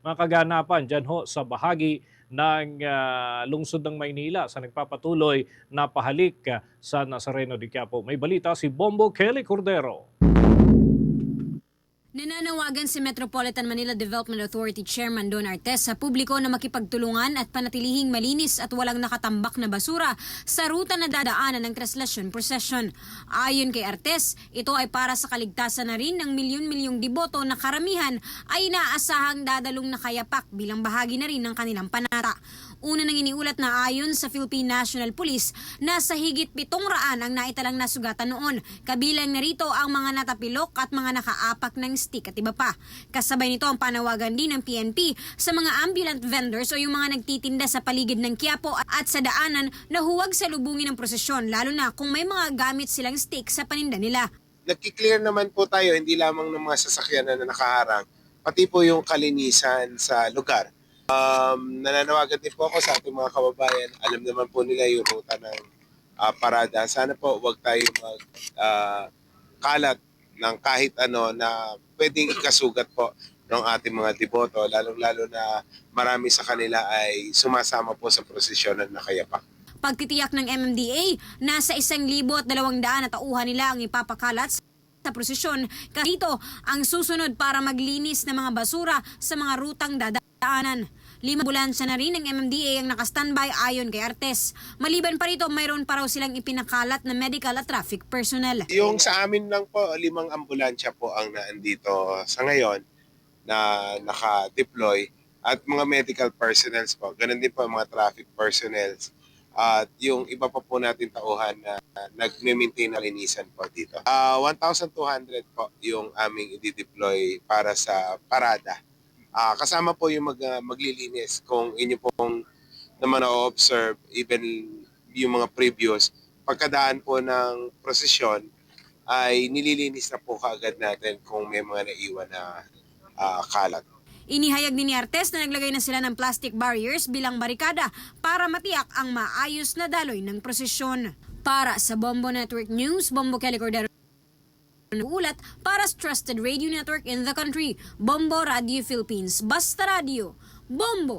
mga kaganapan dyan ho sa bahagi ng ah, lungsod ng Maynila sa nagpapatuloy na pahalik ah, sa Nazareno de Quiapo. May balita si Bombo Kelly Cordero. Nananawagan si Metropolitan Manila Development Authority Chairman Don Artes sa publiko na makipagtulungan at panatilihing malinis at walang nakatambak na basura sa ruta na dadaanan ng Traslasyon Procession. Ayon kay Artes, ito ay para sa kaligtasan na rin ng milyon-milyong diboto na karamihan ay inaasahang dadalong nakayapak bilang bahagi na rin ng kanilang panata. Una nang iniulat na ayon sa Philippine National Police, nasa higit pitong raan ang naitalang nasugatan noon. Kabilang narito ang mga natapilok at mga nakaapak ng stick at iba pa. Kasabay nito ang panawagan din ng PNP sa mga ambulant vendors o yung mga nagtitinda sa paligid ng Quiapo at sa daanan na huwag salubungin ng prosesyon lalo na kung may mga gamit silang stick sa paninda nila. nagki-clear naman po tayo hindi lamang ng mga sasakyan na nakaharang, pati po yung kalinisan sa lugar. Um, nananawagan din po ako sa ating mga kababayan. Alam naman po nila yung ruta ng ah, parada. Sana po wag tayo mag ah, kalat ng kahit ano na pwedeng ikasugat po ng ating mga deboto, lalong-lalo na marami sa kanila ay sumasama po sa prosesyon ng nakayapak. Pagtitiyak ng MMDA, nasa isang libo at tauhan nila ang ipapakalat sa prosesyon. Dito ang susunod para maglinis ng mga basura sa mga rutang dadaanan. Lima ambulansya na rin ng MMDA ang nakastandby ayon kay Artes. Maliban pa rito, mayroon pa raw silang ipinakalat na medical at traffic personnel. Yung sa amin lang po, limang ambulansya po ang naandito sa ngayon na naka-deploy at mga medical personnel po. Ganun din po ang mga traffic personnel at yung iba pa po natin tauhan na nag-maintain na linisan po dito. Ah, 1,200 po yung aming i-deploy para sa parada. Ah, kasama po yung mag, ah, maglilinis kung inyo pong naman na-observe even yung mga previous pagkadaan po ng prosesyon ay nililinis na po kaagad natin kung may mga naiwan na ah, kalat. Inihayag ni Artes na naglagay na sila ng plastic barriers bilang barikada para matiyak ang maayos na daloy ng prosesyon. Para sa Bombo Network News, Bombo Kelly Cordero ulat para sa Trusted Radio Network in the country, Bombo Radio Philippines. Basta Radio, Bombo!